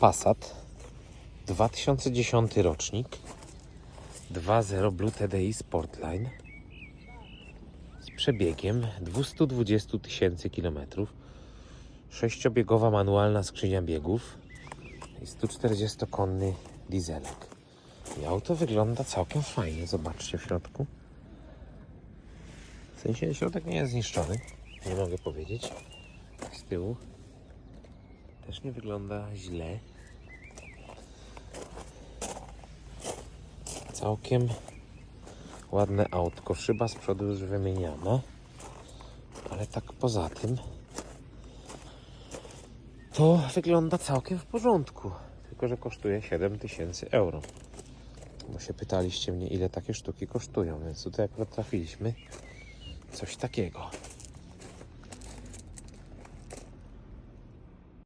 Passat 2010 rocznik 2.0 Blue TDI Sportline z przebiegiem 220 tysięcy kilometrów sześciobiegowa manualna skrzynia biegów i 140-konny dieselek. I auto wygląda całkiem fajnie, zobaczcie w środku. W sensie środek nie jest zniszczony, nie mogę powiedzieć. Z tyłu też nie wygląda źle. Całkiem ładne autko. Szyba z przodu już wymieniana. Ale tak poza tym to wygląda całkiem w porządku. Tylko, że kosztuje 7000 euro. Bo się pytaliście mnie, ile takie sztuki kosztują, więc tutaj akurat trafiliśmy coś takiego.